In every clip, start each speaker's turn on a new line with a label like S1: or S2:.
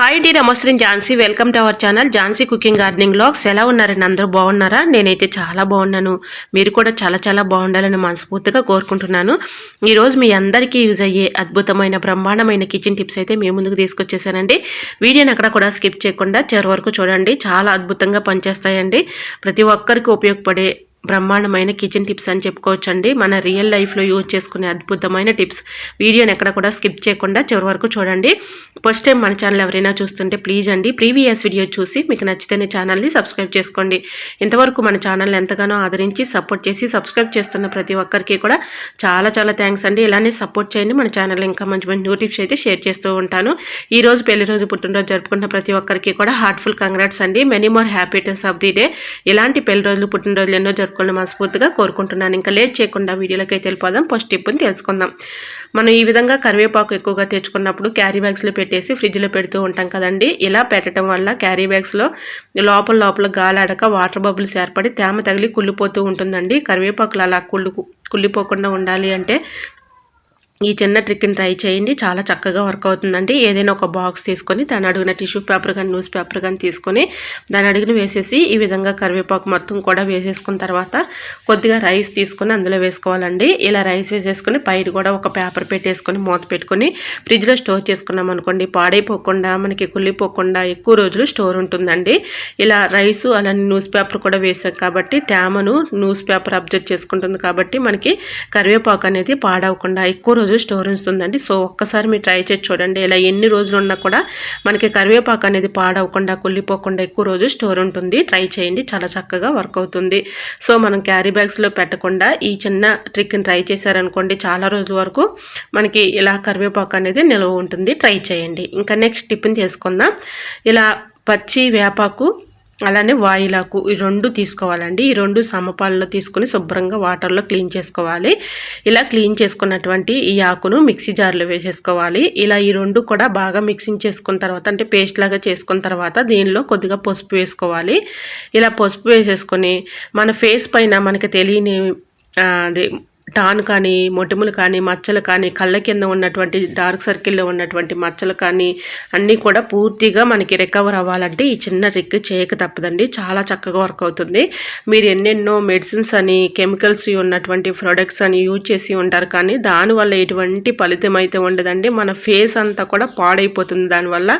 S1: Hi డి నమస్తే Jhansi welcome to our channel Jhansi cooking gardening blogs ఎలా ఉన్నారండి అందరూ బాగున్నారా? నేనైతే చాలా బాగున్నాను. మీరు కూడా చాలా చాలా బాగుండాలని మనస్ఫూర్తిగా కోరుకుంటున్నాను. ఈరోజు మీ అందరికీ యూజ్ అయ్యే అద్భుతమైన బ్రహ్మాండమైన కిచెన్ టిప్స్ అయితే మీ ముందుకు తీసుకొచ్చేసానండి. వీడియోని అక్కడ కూడా స్కిప్ చేయకుండా చివరి వరకు చూడండి. చాలా అద్భుతంగా పనిచేస్తాయండి. ప్రతి ఒక్కరికి ఉపయోగపడే బ్రహ్మాండమైన కిచెన్ టిప్స్ అని చెప్పుకోవచ్చండి. మన రియల్ లైఫ్లో యూజ్ చేసుకునే అద్భుతమైన టిప్స్ వీడియోని ఎక్కడ కూడా స్కిప్ చేయకుండా చివరి వరకు చూడండి. ఫస్ట్ టైం మన ఛానల్ ఎవరైనా చూస్తుంటే ప్లీజ్ అండి ప్రీవియస్ వీడియో చూసి మీకు నచ్చితేనే ఛానల్ని సబ్స్క్రైబ్ చేసుకోండి. ఇంతవరకు మన ఛానల్ ఎంతగానో ఆదరించి సపోర్ట్ చేసి సబ్స్క్రైబ్ చేస్తున్న ప్రతి ఒక్కరికి కూడా చాలా చాలా థ్యాంక్స్ అండి. ఇలానే సపోర్ట్ చేయండి. మన ఛానల్ ఇంకా మంచి మంచి న్యూ టిప్స్ అయితే షేర్ చేస్తూ ఉంటాను. ఈ రోజు పెళ్ళి రోజు పుట్టినరోజు జరుపుకున్న ప్రతి ఒక్కరికి కూడా హార్ట్ఫుల్ కంగ్రాట్స్ అండి. Many more happy returns of the day ఇలాంటి పెళ్ళి రోజులు పుట్టినరోజులు ఎన్నో జరుపుకోవాలని మనస్ఫూర్తిగా కోరుకుంటున్నాను. ఇంకా లేట్ చేయకుండా వీడియోలోకి అయితే వెళ్ళిపోదాం. ఫస్ట్ టిప్పుని తెలుసుకుందాం. మనం ఈ విధంగా కరివేపాకు ఎక్కువగా తెచ్చుకున్నప్పుడు క్యారీ బ్యాగ్స్లో పెట్టేసి ఫ్రిడ్జ్లో పెడుతూ ఉంటాం కదండి. ఇలా పెట్టడం వల్ల క్యారీ బ్యాగ్స్లో లోపల లోపల గాలాడక వాటర్ బబుల్స్ ఏర్పడి తేమ తగిలి కుళ్ళిపోతూ ఉంటుందండి. కరివేపాకులు అలా కుళ్ళు కుళ్ళిపోకుండా ఉండాలి అంటే ఈ చిన్న ట్రిక్ని ట్రై చేయండి. చాలా చక్కగా వర్క్ అవుతుందండి. ఏదైనా ఒక బాక్స్ తీసుకొని దాని అడిగిన టిష్యూ పేపర్ కానీ న్యూస్ పేపర్ కానీ తీసుకొని దాని అడుగున వేసేసి ఈ విధంగా కరివేపాకు మొత్తం కూడా వేసేసుకున్న తర్వాత కొద్దిగా రైస్ తీసుకొని అందులో వేసుకోవాలండి. ఇలా రైస్ వేసేసుకొని పైన కూడా ఒక పేపర్ పెట్టేసుకొని మూత పెట్టుకొని ఫ్రిడ్జ్లో స్టోర్ చేసుకున్నాం అనుకోండి. పాడైపోకుండా మనకి కుళ్ళిపోకుండా ఎక్కువ రోజులు స్టోర్ ఉంటుందండి. ఇలా రైస్ అలానే న్యూస్ పేపర్ కూడా వేసాం కాబట్టి తేమను న్యూస్ పేపర్ అబ్జర్వ్ చేసుకుంటుంది కాబట్టి మనకి కరివేపాకు అనేది పాడవకుండా ఎక్కువ రోజులు స్టోర్ ఉంటుందండి. సో ఒక్కసారి మీరు ట్రై చేసి చూడండి. ఇలా ఎన్ని రోజులు ఉన్నా కూడా మనకి కరివేపాకు అనేది పాడవకుండా కుళ్ళిపోకుండా ఎక్కువ రోజు స్టోర్ ఉంటుంది. ట్రై చేయండి. చాలా చక్కగా వర్క్ అవుతుంది. సో మనం క్యారీ బ్యాగ్స్లో పెట్టకుండా ఈ చిన్న ట్రిక్ని ట్రై చేశారనుకోండి చాలా రోజుల వరకు మనకి ఇలా కరివేపాకు అనేది నిల్వ ఉంటుంది. ట్రై చేయండి. ఇంకా నెక్స్ట్ టిఫిన్ చేసుకుందాం ఇలా పచ్చి వేపాకు అలానే వాయిలాకు ఈ రెండు తీసుకోవాలండి. ఈ రెండు సమపాలలో తీసుకొని శుభ్రంగా వాటర్లో క్లీన్ చేసుకోవాలి. ఇలా క్లీన్ చేసుకున్నటువంటి ఈ ఆకును మిక్సీ జార్లో వేసేసుకోవాలి. ఇలా ఈ రెండు కూడా బాగా మిక్సింగ్ చేసుకున్న తర్వాత అంటే పేస్ట్ లాగా చేసుకున్న తర్వాత దీనిలో కొద్దిగా పసుపు వేసుకోవాలి. ఇలా పసుపు వేసేసుకొని మన ఫేస్ పైన మనకి తెలియని అది టాన్ కానీ మొటిములు కానీ మచ్చలు కానీ కళ్ళ కింద ఉన్నటువంటి డార్క్ సర్కిల్లో ఉన్నటువంటి మచ్చలు కానీ అన్నీ కూడా పూర్తిగా మనకి రికవర్ అవ్వాలంటే ఈ చిన్న రిక్ చేయక తప్పదండి. చాలా చక్కగా వర్క్ అవుతుంది. మీరు ఎన్నెన్నో మెడిసిన్స్ అని కెమికల్స్ ఉన్నటువంటి ప్రొడక్ట్స్ అని యూజ్ చేసి ఉంటారు. కానీ దానివల్ల ఎటువంటి ఫలితం అయితే ఉండదండి. మన ఫేస్ అంతా కూడా పాడైపోతుంది. దానివల్ల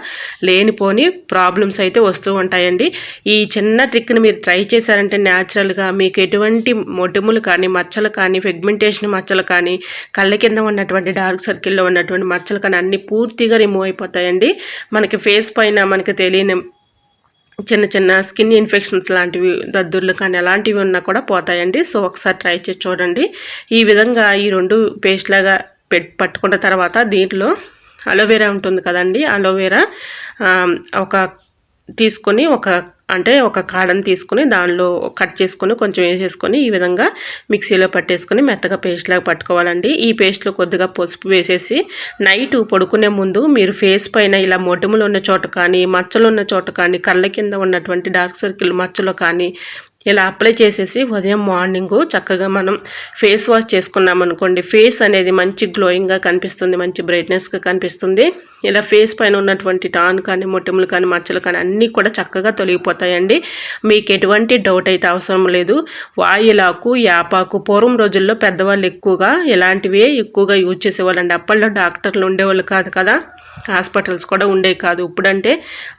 S1: లేనిపోని ప్రాబ్లమ్స్ అయితే వస్తూ ఉంటాయండి. ఈ చిన్న ట్రిక్ని మీరు ట్రై చేశారంటే న్యాచురల్గా మీకు ఎటువంటి మొటిములు కానీ మచ్చలు కానీ ఫిగ్మెంట్ పిగ్మెంటేషన్ మచ్చలు కానీ కళ్ళ కింద ఉన్నటువంటి డార్క్ సర్కిల్లో ఉన్నటువంటి మచ్చలు కానీ అన్నీ పూర్తిగా రిమూవ్ అయిపోతాయండి. మనకి ఫేస్ పైన మనకి తెలియని చిన్న చిన్న స్కిన్ ఇన్ఫెక్షన్స్ లాంటివి దద్దుర్లు కానీ అలాంటివి ఉన్నా కూడా పోతాయండి. సో ఒకసారి ట్రై చేసి చూడండి. ఈ విధంగా ఈ రెండు పేస్ట్ లాగా పెట్ పట్టుకున్న తర్వాత దీంట్లో అలోవెరా ఉంటుంది కదండి. అలోవెరా ఒక తీసుకొని ఒక అంటే ఒక కాడను తీసుకుని దానిలో కట్ చేసుకొని కొంచెం వేసేసుకొని ఈ విధంగా మిక్సీలో పట్టేసుకొని మెత్తగా పేస్ట్ లాగా పట్టుకోవాలండి. ఈ పేస్ట్లో కొద్దిగా పసుపు వేసేసి నైట్ పడుకునే ముందు మీరు ఫేస్ పైన ఇలా మొటిములు ఉన్న చోట కానీ మచ్చలు ఉన్న చోట కానీ కళ్ళ కింద ఉన్నటువంటి డార్క్ సర్కిల్ మచ్చలు కానీ ఇలా అప్లై చేసేసి ఉదయం మార్నింగ్ చక్కగా మనం ఫేస్ వాష్ చేసుకున్నాం అనుకోండి. ఫేస్ అనేది మంచి గ్లోయింగ్గా కనిపిస్తుంది మంచి బ్రైట్నెస్గా కనిపిస్తుంది. ఇలా ఫేస్ పైన ఉన్నటువంటి టాన్ కానీ మొటిములు కానీ మచ్చలు కానీ అన్నీ కూడా చక్కగా తొలగిపోతాయండి. మీకు ఎటువంటి డౌట్ అయితే అవసరం లేదు. వాయులాకు యాపాకు పూర్వం రోజుల్లో పెద్దవాళ్ళు ఎక్కువగా ఇలాంటివే ఎక్కువగా యూజ్ చేసేవాళ్ళండి. అప్పట్లో డాక్టర్లు ఉండేవాళ్ళు కాదు కదా. హాస్పిటల్స్ కూడా ఉండే కాదు. ఇప్పుడంటే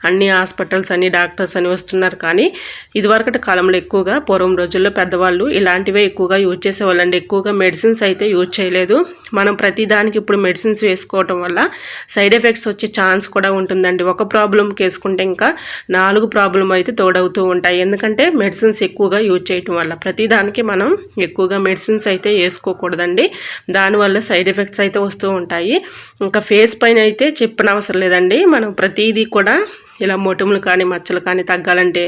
S1: అన్ని హాస్పిటల్స్ అన్ని డాక్టర్స్ అని వస్తున్నారు కానీ ఇదివరకటి కాలంలో ఎక్కువ ఎక్కువగా పూర్వం రోజుల్లో పెద్దవాళ్ళు ఇలాంటివే ఎక్కువగా యూజ్ చేసేవాళ్ళండి. ఎక్కువగా మెడిసిన్స్ అయితే యూజ్ చేయలేదు. మనం ప్రతిదానికి ఇప్పుడు మెడిసిన్స్ వేసుకోవటం వల్ల సైడ్ ఎఫెక్ట్స్ వచ్చే ఛాన్స్ కూడా ఉంటుందండి. ఒక ప్రాబ్లంకి వేసుకుంటే ఇంకా నాలుగు ప్రాబ్లం అయితే తోడవుతూ ఉంటాయి. ఎందుకంటే మెడిసిన్స్ ఎక్కువగా యూజ్ చేయటం వల్ల ప్రతిదానికి మనం ఎక్కువగా మెడిసిన్స్ అయితే వేసుకోకూడదండి. దానివల్ల సైడ్ ఎఫెక్ట్స్ అయితే వస్తూ ఉంటాయి. ఇంకా ఫేస్ పైన అయితే చెప్పనవసరం లేదండి. మనం ప్రతిదీ కూడా ఇలా మొటములు కానీ మచ్చలు కానీ తగ్గాలంటే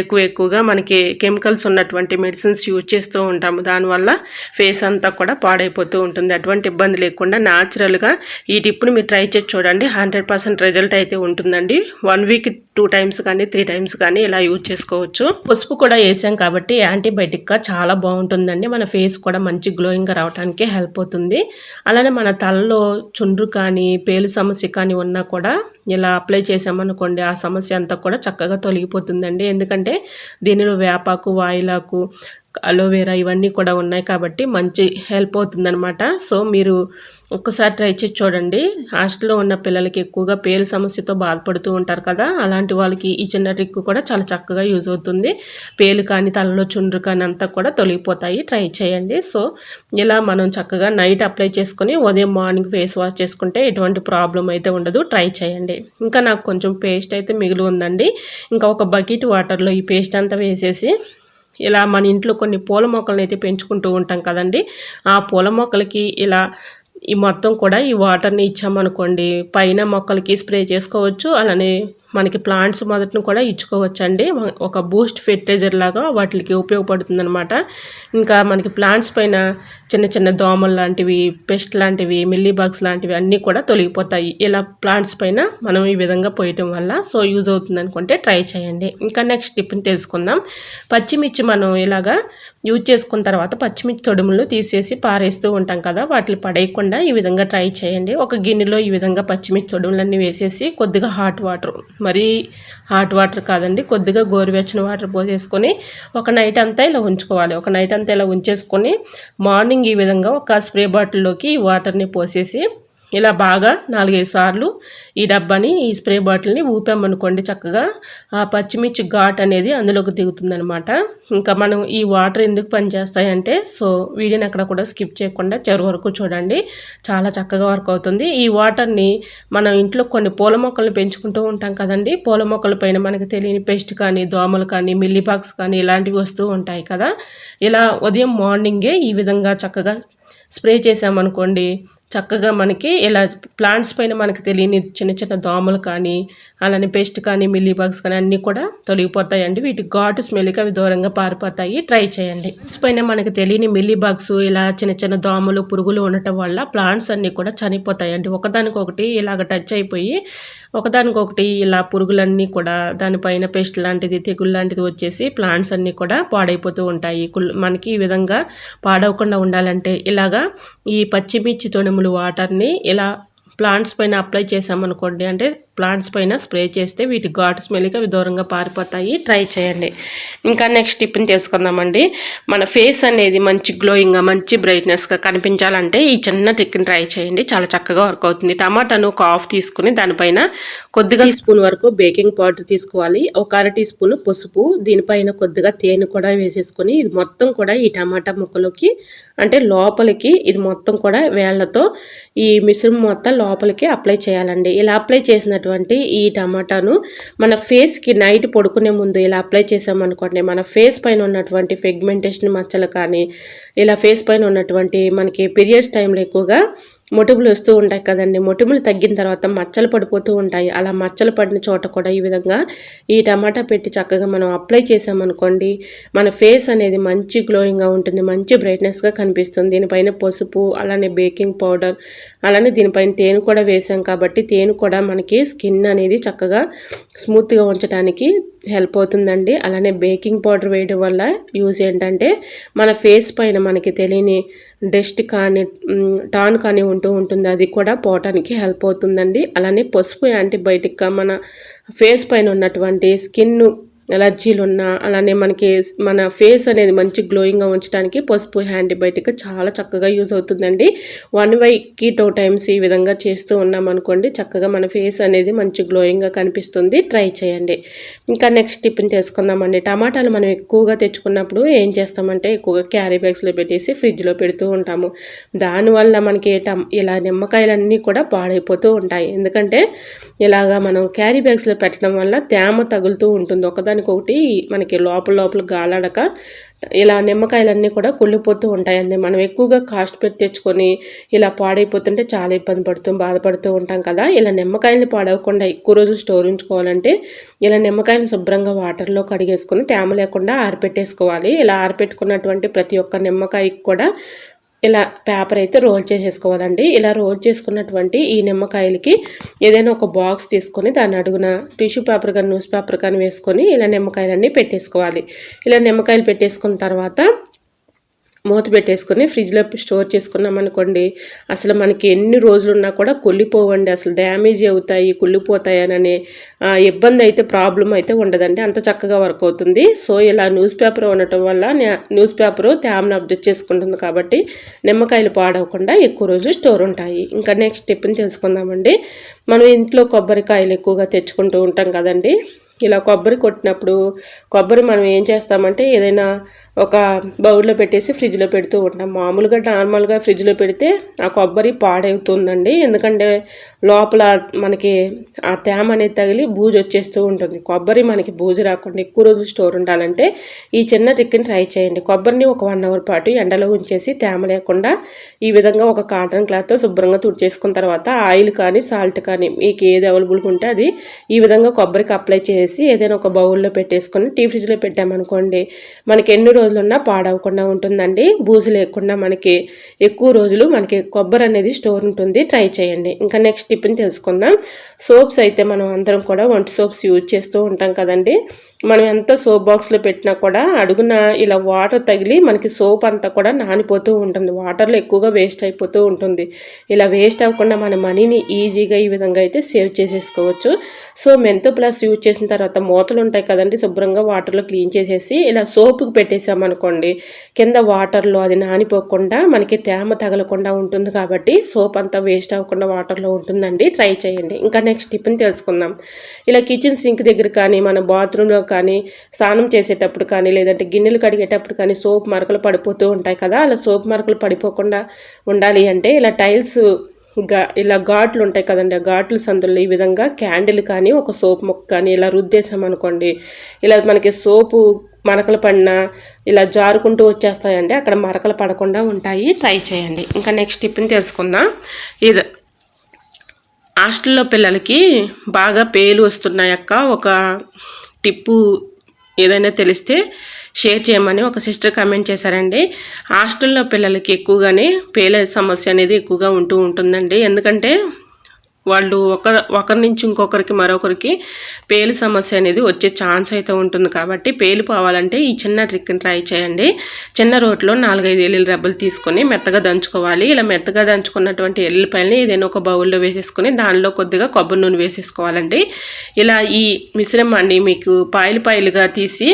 S1: ఎక్కువ ఎక్కువగా మనకి కెమికల్స్ ఉన్నటువంటి మెడిసిన్స్ యూజ్ చేస్తూ ఉంటాము. దానివల్ల ఫేస్ అంతా కూడా పాడైపోతూ ఉంటుంది. అటువంటి ఇబ్బంది లేకుండా న్యాచురల్గా ఈ టిప్ని మీరు ట్రై చేసి చూడండి. హండ్రెడ్ పర్సెంట్ రిజల్ట్ అయితే ఉంటుందండి. వన్ వీక్ టూ టైమ్స్ కానీ త్రీ టైమ్స్ కానీ ఇలా యూజ్ చేసుకోవచ్చు. పసుపు కూడా వేసాం కాబట్టి యాంటీబయాటిక్గా చాలా బాగుంటుందండి. మన ఫేస్ కూడా మంచి గ్లోయింగ్గా రావడానికి హెల్ప్ అవుతుంది. అలానే మన తలలో చుండ్రు కానీ పేలు సమస్య కానీ ఉన్నా కూడా ఇలా అప్లై చేసామనుకోండి ఆ సమస్య అంతా కూడా చక్కగా తొలగిపోతుందండి. ఎందుకంటే దీనిలో వేపాకు వాయిలాకు అలోవెరా ఇవన్నీ కూడా ఉన్నాయి కాబట్టి మంచి హెల్ప్ అవుతుందనమాట సో మీరు ఒక్కసారి ట్రై చేసి చూడండి. హాస్టల్లో ఉన్న పిల్లలకి ఎక్కువగా పేరు సమస్యతో బాధపడుతూ ఉంటారు కదా అలాంటి వాళ్ళకి ఈ చిన్న ట్రిక్ కూడా చాలా చక్కగా యూజ్ అవుతుంది. పేలు కానీ తలలో చుండ్రు కానీ అంతా కూడా తొలగిపోతాయి. ట్రై చేయండి. సో ఇలా మనం చక్కగా నైట్ అప్లై చేసుకొని ఉదయం మార్నింగ్ ఫేస్ వాష్ చేసుకుంటే ఎటువంటి ప్రాబ్లం అయితే ఉండదు. ట్రై చేయండి. ఇంకా నాకు కొంచెం పేస్ట్ అయితే మిగిలి ఉందండి. ఇంకా ఒక బకెట్ వాటర్లో ఈ పేస్ట్ అంతా వేసేసి ఇలా మన ఇంట్లో కొన్ని పూల మొక్కలను అయితే పెంచుకుంటూ ఉంటాం కదండి. ఆ పూల మొక్కలకి ఇలా ఈ మొత్తం కూడా ఈ వాటర్ని ఇచ్చామనుకోండి పైన మొక్కలకి స్ప్రే చేసుకోవచ్చు అలానే మనకి ప్లాంట్స్ మొదటిని కూడా ఇచ్చుకోవచ్చండి. ఒక బూస్ట్ ఫెర్టైజర్ లాగా వాటికి ఉపయోగపడుతుంది అనమాట ఇంకా మనకి ప్లాంట్స్ పైన చిన్న చిన్న దోమలు లాంటివి పెస్ట్ లాంటివి మిల్లీ బగ్స్ లాంటివి అన్నీ కూడా తొలగిపోతాయి. ఇలా ప్లాంట్స్ పైన మనం ఈ విధంగా పోయటం వల్ల సో యూజ్ అవుతుంది అనుకుంటే ట్రై చేయండి. ఇంకా నెక్స్ట్ టిప్ని తెలుసుకుందాం. పచ్చిమిర్చి మనం ఇలాగా యూజ్ చేసుకున్న తర్వాత పచ్చిమిర్చి తొడుములు తీసేసి పారేస్తూ ఉంటాం కదా వాటిని పడేయకుండా ఈ విధంగా ట్రై చేయండి. ఒక గిన్నెలో ఈ విధంగా పచ్చిమిర్చి తొడుములన్నీ వేసేసి కొద్దిగా హాట్ వాటర్ మరీ హాట్ వాటర్ కాదండి కొద్దిగా గోరువెచ్చని వాటర్ పోసేసుకొని ఒక నైట్ అంతా ఇలా ఉంచుకోవాలి. ఒక నైట్ అంతా ఇలా ఉంచేసుకొని మార్నింగ్ ఈ విధంగా ఒక స్ప్రే బాటిల్లోకి ఈ వాటర్ని పోసేసి ఇలా బాగా నాలుగైదు సార్లు ఈ డబ్బాని ఈ స్ప్రే బాటిల్ని ఊపామనుకోండి చక్కగా. ఆ పచ్చిమిర్చి ఘాట్ అనేది అందులోకి దిగుతుందనమాట ఇంకా మనం ఈ వాటర్ ఎందుకు పనిచేస్తాయంటే సో వీడియోని అక్కడ కూడా స్కిప్ చేయకుండా చివరి వరకు చూడండి. చాలా చక్కగా వర్క్ అవుతుంది. ఈ వాటర్ని మనం ఇంట్లో కొన్ని పూల మొక్కలను పెంచుకుంటూ ఉంటాం కదండి. పూల మొక్కల పైన మనకి తెలియని పెస్ట్ కానీ దోమలు కానీ మిల్లీబాక్స్ కానీ ఇలాంటివి వస్తూ ఉంటాయి కదా. ఇలా ఉదయం మార్నింగే ఈ విధంగా చక్కగా స్ప్రే చేసామనుకోండి చక్కగా మనకి ఇలా ప్లాంట్స్ పైన మనకి తెలియని చిన్న చిన్న దోమలు కానీ అలానే పెస్ట్ కానీ మిల్లీ బగ్స్ కానీ అన్నీ కూడా తొలగిపోతాయండి. వీటి ఘాటు స్మెల్కి అవి దూరంగా పారిపోతాయి. ట్రై చేయండి. పైన మనకి తెలియని మిల్లీ బగ్స్ ఇలా చిన్న చిన్న దోమలు పురుగులు ఉండటం వల్ల ప్లాంట్స్ అన్నీ కూడా చనిపోతాయండి. ఒకదానికొకటి ఇలాగ టచ్ అయిపోయి ఒకదానికొకటి ఇలా పురుగులన్నీ కూడా దానిపైన పెస్ట్ లాంటిది తెగులు లాంటిది వచ్చేసి ప్లాంట్స్ అన్నీ కూడా పాడైపోతూ ఉంటాయి. మనకి ఈ విధంగా పాడవకుండా ఉండాలంటే ఇలాగా ఈ పచ్చిమిర్చి తొణములు వాటర్ని ఇలా ప్లాంట్స్ పైన అప్లై చేసామనుకోండి అంటే ప్లాంట్స్ పైన స్ప్రే చేస్తే వీటి ఘాటు స్మెల్కి అవి దూరంగా పారిపోతాయి. ట్రై చేయండి. ఇంకా నెక్స్ట్ టిప్ని తెలుసుకుందామండి మన ఫేస్ అనేది మంచి గ్లోయింగ్గా మంచి బ్రైట్నెస్గా కనిపించాలంటే ఈ చిన్న ట్రిక్ని ట్రై చేయండి. చాలా చక్కగా వర్క్ అవుతుంది. టమాటాను ఒక హాఫ్ తీసుకుని దానిపైన కొద్దిగా స్పూన్ వరకు బేకింగ్ పౌడర్ తీసుకోవాలి. ఒక అర టీ స్పూన్ పసుపు దీనిపైన కొద్దిగా తేనె కూడా వేసేసుకొని ఇది మొత్తం కూడా ఈ టమాటా ముక్కలోకి అంటే లోపలికి ఇది మొత్తం కూడా వేళ్ళతో ఈ మిశ్రమం మొత్తం లోపలికి అప్లై చేయాలండి. ఇలా అప్లై చేసినట్టు చేసినటువంటి ఈ టమాటాను మన ఫేస్కి నైట్ పడుకునే ముందు ఇలా అప్లై చేసామనుకోండి మన ఫేస్ పైన ఉన్నటువంటి ఫెగ్మెంటేషన్ మచ్చలు కానీ ఇలా ఫేస్ పైన ఉన్నటువంటి మనకి పీరియడ్స్ టైంలో ఎక్కువగా మొటిములు వస్తూ ఉంటాయి కదండి. మొటిములు తగ్గిన తర్వాత మచ్చలు పడిపోతూ ఉంటాయి. అలా మచ్చలు పడిన చోట కూడా ఈ విధంగా ఈ టమాటా పెట్టి చక్కగా మనం అప్లై చేసామనుకోండి మన ఫేస్ అనేది మంచి గ్లోయింగ్గా ఉంటుంది మంచి బ్రైట్నెస్గా కనిపిస్తుంది. దీనిపైన పసుపు అలానే బేకింగ్ పౌడర్ అలానే దీనిపైన తేనె కూడా వేసాం కాబట్టి తేనె కూడా మనకి స్కిన్ అనేది చక్కగా స్మూత్గా ఉంచడానికి హెల్ప్ అవుతుందండి. అలానే బేకింగ్ పౌడర్ వేయడం వల్ల యూజ్ ఏంటంటే మన ఫేస్ పైన మనకి తెలియని డస్ట్ కానీ టాన్ కానీ ఉంటూ ఉంటుంది. అది కూడా పోవటానికి హెల్ప్ అవుతుందండి. అలానే పసుపు యాంటీబయాటిక్గా మన ఫేస్ పైన ఉన్నటువంటి స్కిన్ ఎలర్జీలు ఉన్నా అలానే మనకి మన ఫేస్ అనేది మంచి గ్లోయింగ్గా ఉంచడానికి పసుపు యాంటీబయాటిక్ చాలా చక్కగా యూజ్ అవుతుందండి. వన్ వైకి టూ టైమ్స్ ఈ విధంగా చేస్తూ ఉన్నాం అనుకోండి చక్కగా మన ఫేస్ అనేది మంచి గ్లోయింగ్గా కనిపిస్తుంది. ట్రై చేయండి. ఇంకా నెక్స్ట్ టిఫిన్ తీసుకుందామండి. టమాటాలు మనం ఎక్కువగా తెచ్చుకున్నప్పుడు ఏం చేస్తామంటే ఎక్కువగా క్యారీ బ్యాగ్స్లో పెట్టేసి ఫ్రిడ్జ్లో పెడుతూ ఉంటాము. దానివల్ల మనకి టమ్ ఇలా నిమ్మకాయలన్నీ కూడా పాడైపోతూ ఉంటాయి. ఎందుకంటే ఇలాగా మనం క్యారీ బ్యాగ్స్లో పెట్టడం వల్ల తేమ తగులుతూ ఉంటుంది. ఒకదాని ఒకటి మనకి లోపల లోపల గాలాడక ఇలా నిమ్మకాయలన్నీ కూడా కుళ్ళిపోతూ ఉంటాయండి. మనం ఎక్కువగా కాస్ట్ పెట్టి తెచ్చుకొని ఇలా పాడైపోతుంటే చాలా ఇబ్బంది పడుతూ బాధపడుతూ ఉంటాం కదా. ఇలా నిమ్మకాయలు పాడవకుండా ఎక్కువ రోజులు స్టోర్ ఉంచుకోవాలంటే ఇలా నిమ్మకాయలను శుభ్రంగా వాటర్లో కడిగేసుకొని తేమ లేకుండా ఆరిపెట్టేసుకోవాలి. ఇలా ఆరిపెట్టుకున్నటువంటి ప్రతి ఒక్క నిమ్మకాయకి కూడా ఇలా పేపర్ అయితే రోల్ చేసేసుకోవాలండి. ఇలా రోల్ చేసుకున్నటువంటి ఈ నిమ్మకాయలకి ఏదైనా ఒక బాక్స్ తీసుకొని దాని అడుగున టిష్యూ పేపర్ కానీ న్యూస్ పేపర్ కానీ వేసుకొని ఇలా నిమ్మకాయలన్నీ పెట్టేసుకోవాలి. ఇలా నిమ్మకాయలు పెట్టేసుకున్న తర్వాత మూత పెట్టేసుకొని ఫ్రిడ్జ్లో స్టోర్ చేసుకున్నామనుకోండి అసలు మనకి ఎన్ని రోజులున్నా కూడా కొల్లిపోవండి అసలు డ్యామేజ్ అవుతాయి కుళ్ళిపోతాయననే ఇబ్బంది అయితే ప్రాబ్లం అయితే ఉండదండి. అంత చక్కగా వర్క్ అవుతుంది. సో ఇలా న్యూస్ పేపర్ ఉండటం వల్ల న్యూస్ పేపర్ తేమను అప్డేట్ చేసుకుంటుంది కాబట్టి నిమ్మకాయలు పాడవకుండా ఎక్కువ రోజులు స్టోర్ ఉంటాయి. ఇంకా నెక్స్ట్ టిప్ని తెలుసుకుందామండి. మనం ఇంట్లో కొబ్బరికాయలు ఎక్కువగా తెచ్చుకుంటూ ఉంటాం కదండి. ఇలా కొబ్బరి కొట్టినప్పుడు కొబ్బరి మనం ఏం చేస్తామంటే ఏదైనా ఒక బౌల్లో పెట్టేసి ఫ్రిడ్జ్లో పెడుతూ ఉంటాం. మామూలుగా నార్మల్గా ఫ్రిడ్జ్లో పెడితే ఆ కొబ్బరి పాడవుతుందండి. ఎందుకంటే లోపల మనకి ఆ తేమ అనేది తగిలి బూజు వచ్చేస్తూ ఉంటుంది. కొబ్బరి మనకి బూజు రాకుండా ఎక్కువ రోజులు స్టోర్ ఉండాలంటే ఈ చిన్న ట్రిక్ని ట్రై చేయండి. కొబ్బరిని ఒక వన్ అవర్ పాటు ఎండలో ఉంచేసి తేమ లేకుండా ఈ విధంగా ఒక కాటన్ క్లాత్తో శుభ్రంగా తుడిచేసుకున్న తర్వాత ఆయిల్ కానీ సాల్ట్ కానీ మీకు ఏది అవైలబుల్గా ఉంటే అది ఈ విధంగా కొబ్బరికి అప్లై చేసి ఏదైనా ఒక బౌల్లో పెట్టేసుకొని టీ ఫ్రిడ్జ్లో పెట్టామనుకోండి మనకి ఎన్ని రోజులు రోజులున్నా పాడవకుండా ఉంటుందండి. బూజు లేకుండా మనకి ఎక్కువ రోజులు మనకి కొబ్బరి అనేది స్టోర్ ఉంటుంది. ట్రై చేయండి. ఇంకా నెక్స్ట్ టిప్ని తెలుసుకుందాం. సోప్స్ అయితే మనం అందరం కూడా వంట సోప్స్ యూజ్ చేస్తూ ఉంటాం కదండి. మనం ఎంత సోప్ బాక్స్లో పెట్టినా కూడా అడుగున ఇలా వాటర్ తగిలి మనకి సోప్ అంతా కూడా నానిపోతూ ఉంటుంది. వాటర్లో ఎక్కువగా వేస్ట్ అయిపోతూ ఉంటుంది. ఇలా వేస్ట్ అవ్వకుండా మన మనీని ఈజీగా ఈ విధంగా అయితే సేవ్ చేసేసుకోవచ్చు. సో మెంతో ప్లస్ యూజ్ చేసిన తర్వాత మూతలు ఉంటాయి కదండి శుభ్రంగా వాటర్లో క్లీన్ చేసేసి ఇలా సోపుకి పెట్టేసామనుకోండి కింద వాటర్లో అది నానిపోకుండా మనకి తేమ తగలకుండా ఉంటుంది కాబట్టి సోప్ అంతా వేస్ట్ అవ్వకుండా వాటర్లో ఉంటుందండి. ట్రై చేయండి. ఇంకా నెక్స్ట్ టిఫిన్ తెలుసుకుందాం. ఇలా కిచెన్ సింక్ దగ్గర కానీ మన బాత్రూంలో కానీ స్నానం చేసేటప్పుడు కానీ లేదంటే గిన్నెలు కడిగేటప్పుడు కానీ సోప్ మరకలు పడిపోతూ ఉంటాయి కదా. అలా సోప్ మరకలు పడిపోకుండా ఉండాలి అంటే ఇలా టైల్స్గా ఇలా ఘాట్లు ఉంటాయి కదండి. ఆ ఘాట్లు సందుల్లో ఈ విధంగా క్యాండిల్ కానీ ఒక సోప్ మొక్క కానీ ఇలా రుద్దేశామనుకోండి ఇలా మనకి సోపు మరకలు పడినా ఇలా జారుకుంటూ వచ్చేస్తాయండి. అక్కడ మరకలు పడకుండా ఉంటాయి. ట్రై చేయండి. ఇంకా నెక్స్ట్ టిప్ని తెలుసుకుందాం. ఇది హాస్టల్లో పిల్లలకి బాగా పేలు వస్తున్నాయక్క. ఒక టిప్పు ఏదైనా తెలిస్తే షేర్ చేయమని ఒక సిస్టర్ కమెంట్ చేశారండి. హాస్టల్లో పిల్లలకి ఎక్కువగానే పేల సమస్య అనేది ఎక్కువగా ఉంటూ ఉంటుందండి. ఎందుకంటే వాళ్ళు ఒక ఒకరి నుంచి ఇంకొకరికి మరొకరికి పేలు సమస్య అనేది వచ్చే ఛాన్స్ అయితే ఉంటుంది కాబట్టి పేలు పోవాలంటే ఈ చిన్న ట్రిక్ని ట్రై చేయండి. చిన్న రోట్లో నాలుగైదు ఎల్లుల రెబ్బలు తీసుకొని మెత్తగా దంచుకోవాలి. ఇలా మెత్తగా దంచుకున్నటువంటి ఎల్లుల్లిపాయలని ఏదైనా ఒక బౌల్లో వేసేసుకొని దానిలో కొద్దిగా కొబ్బరి నూనె వేసేసుకోవాలండి. ఇలా ఈ మిశ్రమాన్ని మీకు పాయలు పాయలుగా తీసి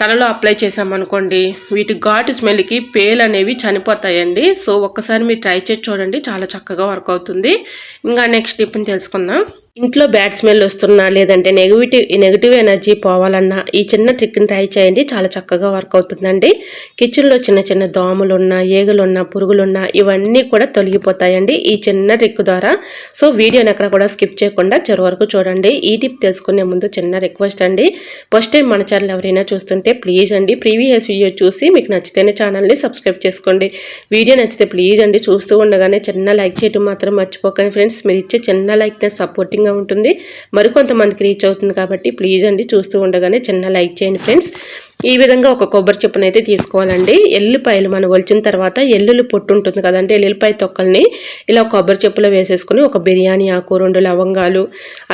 S1: తలలో అప్లై చేసామనుకోండి వీటి ఘాటు స్మెల్కి పేలు అనేవి చనిపోతాయండి. సో ఒక్కసారి మీరు ట్రై చేసి చూడండి చాలా చక్కగా వర్క్ అవుతుంది. ఇంకా నెక్స్ట్ టిప్ని తెలుసుకుందాం. ఇంట్లో బ్యాడ్ స్మెల్ వస్తున్నా లేదంటే నెగిటివ్ నెగిటివ్ ఎనర్జీ పోవాలన్నా ఈ చిన్న ట్రిక్ని ట్రై చేయండి. చాలా చక్కగా వర్క్ అవుతుందండి. కిచెన్లో చిన్న చిన్న దోమలున్నా ఏగులున్నా పురుగులున్నా ఇవన్నీ కూడా తొలగిపోతాయండి ఈ చిన్న ట్రిక్ ద్వారా. సో వీడియోని ఎక్కడ కూడా స్కిప్ చేయకుండా చివరి వరకు చూడండి. ఈ టిప్ తెలుసుకునే ముందు చిన్న రిక్వెస్ట్ అండి. ఫస్ట్ టైం మన ఛానల్ ఎవరైనా చూస్తుంటే ప్లీజ్ అండి ప్రీవియస్ వీడియో చూసి మీకు నచ్చితేనే ఛానల్ని సబ్స్క్రైబ్ చేసుకోండి. వీడియో నచ్చితే ప్లీజ్ అండి చూస్తూ ఉండగానే చిన్న లైక్ చేయడం మాత్రం మర్చిపోకండి. ఫ్రెండ్స్ మీరు ఇచ్చే చిన్న లైక్నెస్ సపోర్టింగ్ ఇంట్రెస్టింగ్గా ఉంటుంది. మరికొంతమందికి రీచ్ అవుతుంది కాబట్టి ప్లీజ్ అండి చూస్తూ ఉండగానే చిన్న లైక్ చేయండి ఫ్రెండ్స్ ఈ విధంగా ఒక కొబ్బరి చెప్పును అయితే తీసుకోవాలండి. ఎల్లుపాయలు మనం ఒలిచిన తర్వాత ఎల్లుల్లి పొట్టు ఉంటుంది కదండి ఎల్లుల్లిపాయ తొక్కల్ని ఇలా కొబ్బరి చెప్పులో వేసేసుకుని ఒక బిర్యానీ ఆకు రెండు లవంగాలు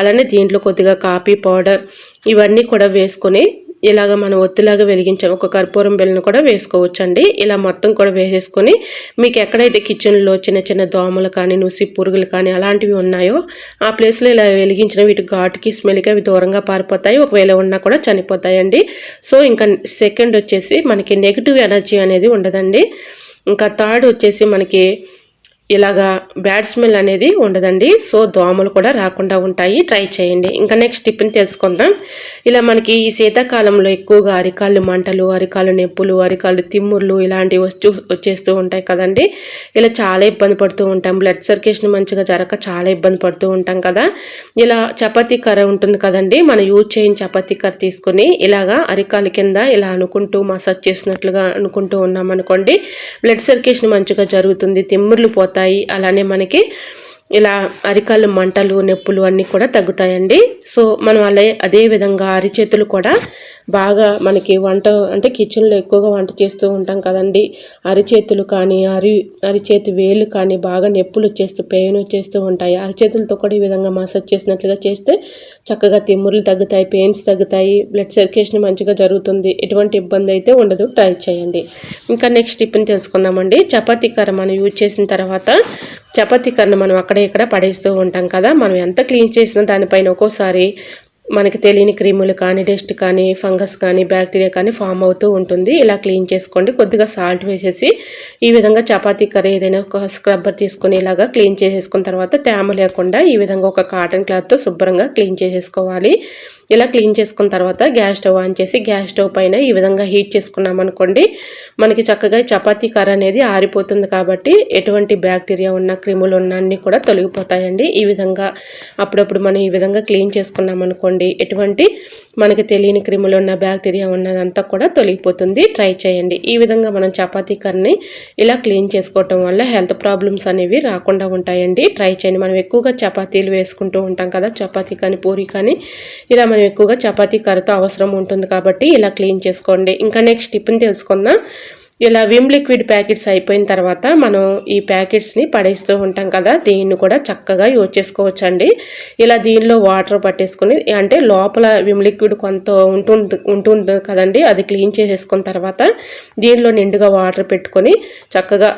S1: అలానే దీంట్లో కొద్దిగా కాఫీ పౌడర్ ఇవన్నీ కూడా వేసుకొని ఇలాగ మనం ఒత్తిలాగా వెలిగించాం ఒక కర్పూరం బెల్లను కూడా వేసుకోవచ్చు అండి ఇలా మొత్తం కూడా వేసేసుకొని మీకు ఎక్కడైతే కిచెన్లో చిన్న చిన్న దోమలు కానీ నుసి పురుగులు కానీ అలాంటివి ఉన్నాయో ఆ ప్లేస్లో ఇలా వెలిగించిన వీటి ఘాటుకి స్మెల్కి అవి దూరంగా పారిపోతాయి. ఒకవేళ ఉన్నా కూడా చనిపోతాయండి. సో ఇంకా సెకండ్ వచ్చేసి మనకి నెగిటివ్ ఎనర్జీ అనేది ఉండదండి. ఇంకా థర్డ్ వచ్చేసి మనకి ఇలాగా బ్యాడ్ స్మెల్ అనేది ఉండదండి. సో దోమలు కూడా రాకుండా ఉంటాయి. ట్రై చేయండి. ఇంకా నెక్స్ట్ టిఫిన్ తెలుసుకుందాం. ఇలా మనకి ఈ శీతాకాలంలో ఎక్కువగా అరికాళ్ళు మంటలు అరికాళ్ళు నొప్పులు అరికాళ్ళు తిమ్ముర్లు ఇలాంటివి వచ్చి వచ్చేస్తూ ఉంటాయి కదండి. ఇలా చాలా ఇబ్బంది పడుతూ ఉంటాం. బ్లడ్ సర్క్యులేషన్ మంచిగా జరగక చాలా ఇబ్బంది పడుతూ ఉంటాం కదా. ఇలా చపాతీ కర్ర ఉంటుంది కదండి. మనం యూజ్ చేయని చపాతీ కర్ర తీసుకొని ఇలాగా అరికాళ్ళ కింద ఇలా అనుకుంటూ మసాజ్ చేసినట్లుగా అనుకుంటూ ఉన్నాం అనుకోండి బ్లడ్ సర్క్యులేషన్ మంచిగా జరుగుతుంది. తిమ్ముర్లు పోతాయి. అవుతాయి అలానే మనకి ఇలా అరికాళ్ళు మంటలు నొప్పులు అన్నీ కూడా తగ్గుతాయండి. సో మనం అలా అదే విధంగా అరిచేతులు కూడా బాగా మనకి వంట అంటే కిచెన్లో ఎక్కువగా వంట చేస్తూ ఉంటాం కదండి. అరిచేతులు కానీ అరి అరిచేతి వేలు కానీ బాగా నొప్పులు వచ్చేస్తూ పెయిన్ వచ్చేస్తూ ఉంటాయి. అరిచేతులతో కూడా ఈ విధంగా మసాజ్ చేసినట్లుగా చేస్తే చక్కగా తిమ్మురులు తగ్గుతాయి పెయిన్స్ తగ్గుతాయి బ్లడ్ సర్క్యులేషన్ మంచిగా జరుగుతుంది. ఎటువంటి ఇబ్బంది అయితే ఉండదు. ట్రై చేయండి. ఇంకా నెక్స్ట్ టిప్ని తెలుసుకుందామండి. చపాతీ కర్ర మనం యూజ్ చేసిన తర్వాత చపాతీ కర్ర మనం అక్కడ ఇక్కడ పడేస్తూ ఉంటాం కదా. మనం ఎంత క్లీన్ చేసినా దానిపైన ఒక్కోసారి మనకి తెలియని క్రీములు కానీ డస్ట్ కానీ ఫంగస్ కానీ బ్యాక్టీరియా కానీ ఫామ్ అవుతూ ఉంటుంది. ఇలా క్లీన్ చేసుకోండి. కొద్దిగా సాల్ట్ వేసేసి ఈ విధంగా చపాతీ కర్రీ ఏదైనా ఒక స్క్రబ్బర్ తీసుకొని ఇలాగా క్లీన్ చేసేసుకున్న తర్వాత తేమ లేకుండా ఈ విధంగా ఒక కాటన్ క్లాత్తో శుభ్రంగా క్లీన్ చేసేసుకోవాలి. ఇలా క్లీన్ చేసుకున్న తర్వాత గ్యాస్ స్టవ్ ఆన్ చేసి గ్యాస్ స్టవ్ పైన ఈ విధంగా హీట్ చేసుకున్నాం అనుకోండి మనకి చక్కగా చపాతీ కర్ర అనేది ఆరిపోతుంది కాబట్టి ఎటువంటి బ్యాక్టీరియా ఉన్న క్రిములు ఉన్న అన్నీ కూడా తొలగిపోతాయండి. ఈ విధంగా అప్పుడప్పుడు మనం ఈ విధంగా క్లీన్ చేసుకున్నాం అనుకోండి ఎటువంటి మనకి తెలియని క్రిములు ఉన్న బ్యాక్టీరియా ఉన్నదంతా కూడా తొలగిపోతుంది. ట్రై చేయండి. ఈ విధంగా మనం చపాతీ కర్రని ఇలా క్లీన్ చేసుకోవటం వల్ల హెల్త్ ప్రాబ్లమ్స్ అనేవి రాకుండా ఉంటాయండి. ట్రై చేయండి. మనం ఎక్కువగా చపాతీలు వేసుకుంటూ ఉంటాం కదా చపాతీ కానీ పూరి కానీ ఇలా మనం ఎక్కువగా చపాతీ కర్రతో అవసరం ఉంటుంది కాబట్టి ఇలా క్లీన్ చేసుకోండి. ఇంకా నెక్స్ట్ టిప్ని తెలుసుకుందాం. ఇలా విమ్ లిక్విడ్ ప్యాకెట్స్ అయిపోయిన తర్వాత మనం ఈ ప్యాకెట్స్ని పడేస్తూ ఉంటాం కదా దీన్ని కూడా చక్కగా యూజ్ చేసుకోవచ్చండి. ఇలా దీనిలో వాటర్ పట్టేసుకుని అంటే లోపల విమ్ లిక్విడ్ కొంత ఉంటుంది ఉంటుంది కదండి అది క్లీన్ చేసేసుకున్న తర్వాత దీనిలో నిండుగా వాటర్ పెట్టుకొని చక్కగా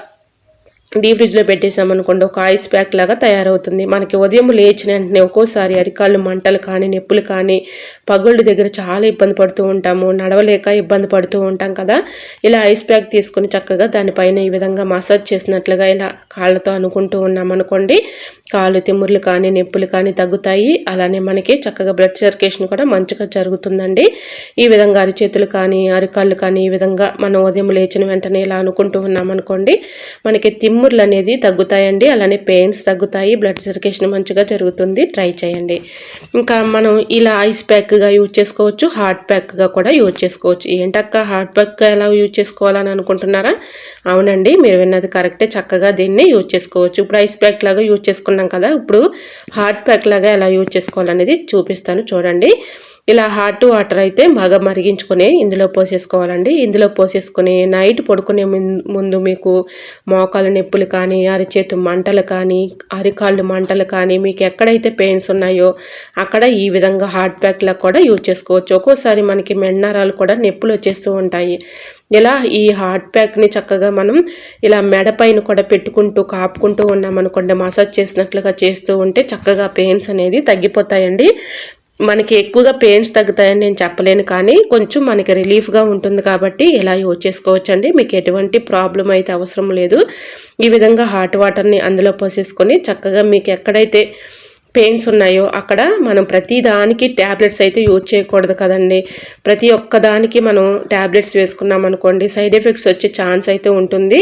S1: డీ ఫ్రిడ్జ్లో పెట్టేసామనుకోండి ఒక ఐస్ ప్యాక్ లాగా తయారవుతుంది. మనకి ఉదయం లేచిన వెంటనే ఒక్కోసారి అరికాళ్ళు మంటలు కానీ నొప్పులు కానీ పగుళ్ళ దగ్గర చాలా ఇబ్బంది పడుతూ ఉంటాము. నడవలేక ఇబ్బంది పడుతూ ఉంటాం కదా. ఇలా ఐస్ ప్యాక్ తీసుకుని చక్కగా దానిపైన ఈ విధంగా మసాజ్ చేసినట్లుగా ఇలా కాళ్ళతో అనుకుంటూ ఉన్నాం అనుకోండి కాలు తిమ్ముర్లు కానీ నొప్పులు కానీ తగ్గుతాయి. అలానే మనకి చక్కగా బ్లడ్ సర్క్యులేషన్ కూడా మంచిగా జరుగుతుందండి. ఈ విధంగా అరిచేతులు కానీ అరికాళ్ళు కానీ ఈ విధంగా మనం ఉదయం లేచిన వెంటనే ఇలా అనుకుంటూ ఉన్నామనుకోండి మనకి తిమ్ము తిమ్ముర్లు అనేది తగ్గుతాయండి. అలానే పెయిన్స్ తగ్గుతాయి. బ్లడ్ సర్క్యులేషన్ మంచిగా జరుగుతుంది. ట్రై చేయండి. ఇంకా మనం ఇలా ఐస్ ప్యాక్గా యూజ్ చేసుకోవచ్చు. హార్ట్ ప్యాక్గా కూడా యూజ్ చేసుకోవచ్చు. ఏంటక్క? హార్ట్ ప్యాక్ ఎలా యూజ్ చేసుకోవాలని అనుకుంటున్నారా? అవునండి. మీరు విన్నది కరెక్టే చక్కగా దీన్ని యూజ్ చేసుకోవచ్చు. ఇప్పుడు ఐస్ ప్యాక్ లాగా యూజ్ చేసుకున్న కదా ఇప్పుడు హార్ట్ ప్యాక్ లాగా ఎలా యూజ్ చేసుకోవాలనేది చూపిస్తాను చూడండి. ఇలా హాట్ వాటర్ అయితే బాగా మరిగించుకొని ఇందులో పోసేసుకోవాలండి. ఇందులో పోసేసుకొని నైట్ పడుకునే ముందు మీకు మోకాలు నొప్పులు కానీ అరిచేతు మంటలు కానీ అరికాళ్ళు మంటలు కానీ మీకు ఎక్కడైతే పెయిన్స్ ఉన్నాయో అక్కడ ఈ విధంగా హాట్ ప్యాక్లా కూడా యూజ్ చేసుకోవచ్చు. ఒక్కోసారి మనకి మెండనరాలు కూడా నొప్పులు వచ్చేస్తూ ఉంటాయి. ఇలా ఈ హాట్ ప్యాక్ని చక్కగా మనం ఇలా మెడ పైన కూడా పెట్టుకుంటూ కాపుకుంటూ ఉన్నామనుకోండి మసాజ్ చేసినట్లుగా చేస్తూ ఉంటే చక్కగా పెయిన్స్ అనేది తగ్గిపోతాయండి. మనకి ఎక్కువగా పెయిన్స్ తగ్గుతాయని నేను చెప్పలేను కానీ కొంచెం మనకి రిలీఫ్గా ఉంటుంది కాబట్టి ఇలా యూజ్ చేసుకోవచ్చండి. మీకు ఎటువంటి ప్రాబ్లం అయితే అవసరం లేదు. ఈ విధంగా హాట్ వాటర్ని అందులో పోసేసుకొని చక్కగా మీకు ఎక్కడైతే పెయిన్స్ ఉన్నాయో అక్కడ మనం ప్రతి దానికి ట్యాబ్లెట్స్ అయితే యూజ్ చేయకూడదు కదండి. ప్రతి ఒక్క దానికి మనం ట్యాబ్లెట్స్ వేసుకున్నాం అనుకోండి సైడ్ ఎఫెక్ట్స్ వచ్చే ఛాన్స్ అయితే ఉంటుంది.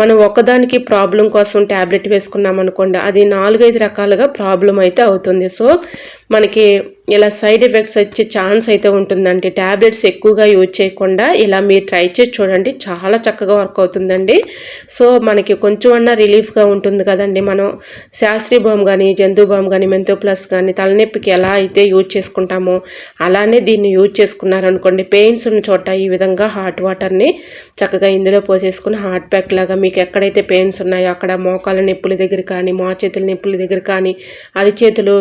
S1: మనం ఒకదానికి ప్రాబ్లం కోసం ట్యాబ్లెట్ వేసుకున్నాం అనుకోండి అది నాలుగైదు రకాలుగా ప్రాబ్లం అయితే అవుతుంది. సో మనకి ఇలా సైడ్ ఎఫెక్ట్స్ వచ్చే ఛాన్స్ అయితే ఉంటుందండి. ట్యాబ్లెట్స్ ఎక్కువగా యూజ్ చేయకుండా ఇలా మీరు ట్రై చేసి చూడండి. చాలా చక్కగా వర్క్ అవుతుందండి. సో మనకి కొంచెం అన్నా రిలీఫ్గా ఉంటుంది కదండి. మనం శాస్త్రీ బామ్ కానీ జంతు బామ్ కానీ మెంతో ప్లస్ కానీ తలనొప్పికి ఎలా అయితే యూజ్ చేసుకుంటామో అలానే దీన్ని యూజ్ చేసుకున్నారనుకోండి. పెయిన్స్ ఉన్న చోట ఈ విధంగా హాట్ వాటర్ని చక్కగా ఇందులో పోసేసుకుని హాట్ ప్యాక్ లాగా మీకు ఎక్కడైతే పెయిన్స్ ఉన్నాయో అక్కడ మోకాల నొప్పుల దగ్గర కానీ మోచేతుల నొప్పుల దగ్గర కానీ అరిచేతులు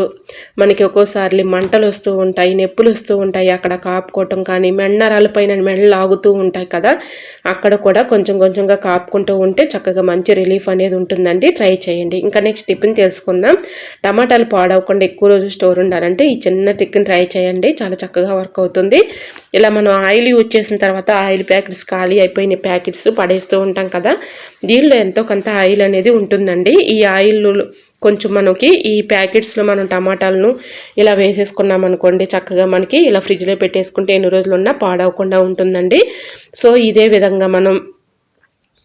S1: మనకి ఒక్కోసారి మంట మంటలు వస్తూ ఉంటాయి నొప్పులు వస్తూ ఉంటాయి. అక్కడ కాపుకోవటం కానీ మెన్నరాల పైన మెడ లాగుతూ ఉంటాయి కదా. అక్కడ కూడా కొంచెం కొంచెంగా కాపుకుంటూ ఉంటే చక్కగా మంచి రిలీఫ్ అనేది ఉంటుందండి. ట్రై చేయండి. ఇంకా నెక్స్ట్ టిఫిన్ తెలుసుకుందాం. టమాటాలు పాడవకుండా ఎక్కువ రోజు స్టోర్ ఉండాలంటే ఈ చిన్న టిఫిన్ ట్రై చేయండి. చాలా చక్కగా వర్క్ అవుతుంది. ఇలా మనం ఆయిల్ యూజ్ చేసిన తర్వాత ఆయిల్ ప్యాకెట్స్ ఖాళీ అయిపోయిన ప్యాకెట్స్ పడేస్తూ ఉంటాం కదా. దీనిలో ఎంతో కొంత ఆయిల్ అనేది ఉంటుందండి. ఈ ఆయిల్ కొంచెం మనకి ఈ ప్యాకెట్స్లో మనం టమాటాలను ఇలా వేసేసుకున్నాం అనుకోండి చక్కగా మనకి ఇలా ఫ్రిడ్జ్లో పెట్టేసుకుంటే ఎన్ని రోజులు ఉన్నా పాడవకుండా ఉంటుందండి. సో ఇదే విధంగా మనం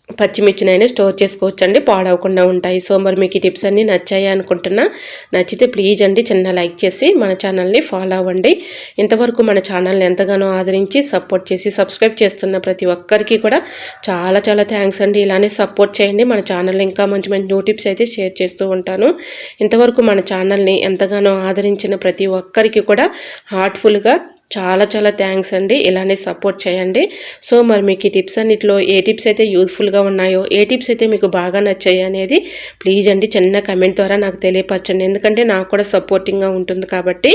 S1: పచ్చిమిర్చినైనా స్టోర్ చేసుకోవచ్చు అండి పాడవకుండా ఉంటాయి. సో మరి మీకు ఈ టిప్స్ అన్నీ నచ్చాయి అనుకుంటున్నా నచ్చితే ప్లీజ్ అండి చిన్న లైక్ చేసి మన ఛానల్ని ఫాలో అవ్వండి. ఇంతవరకు మన ఛానల్ని ఎంతగానో ఆదరించి సపోర్ట్ చేసి సబ్స్క్రైబ్ చేస్తున్న ప్రతి ఒక్కరికి కూడా చాలా చాలా థ్యాంక్స్ అండి. ఇలానే సపోర్ట్ చేయండి. మన ఛానల్ ఇంకా మంచి మంచి న్యూ టిప్స్ అయితే షేర్ చేస్తూ ఉంటాను. ఇంతవరకు మన ఛానల్ని ఎంతగానో ఆదరించిన ప్రతి ఒక్కరికి కూడా హార్ట్ఫుల్గా చాలా చాలా థ్యాంక్స్ అండి. ఇలానే సపోర్ట్ చేయండి. సో మరి మీకు ఈ టిప్స్ అన్నిటిలో ఏ టిప్స్ అయితే యూస్ఫుల్గా ఉన్నాయో ఏ టిప్స్ అయితే మీకు బాగా నచ్చాయి అనేది ప్లీజ్ అండి చిన్న కమెంట్ ద్వారా నాకు తెలియపరచండి. ఎందుకంటే నాకు కూడా సపోర్టింగ్గా ఉంటుంది కాబట్టి.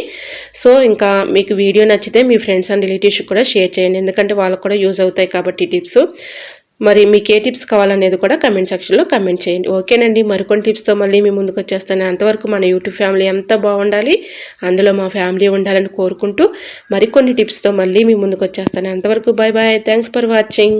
S1: సో ఇంకా మీకు వీడియో నచ్చితే మీ ఫ్రెండ్స్ అండ్ రిలేటివ్స్ కూడా షేర్ చేయండి. ఎందుకంటే వాళ్ళకు కూడా యూజ్ అవుతాయి కాబట్టి టిప్స్ మరి మీకు ఏ టిప్స్ కావాలనేది కూడా కమెంట్ సెక్షన్లో కమెంట్ చేయండి. ఓకేనండి మరికొన్ని టిప్స్తో మళ్ళీ మీ ముందుకు వచ్చేస్తాను. అంతవరకు మన యూట్యూబ్ ఫ్యామిలీ ఎంత బాగుండాలి. అందులో మా ఫ్యామిలీ ఉండాలని కోరుకుంటూ మరికొన్ని టిప్స్తో మళ్ళీ మీ ముందుకు వచ్చేస్తాను. అంతవరకు bye bye thanks for watching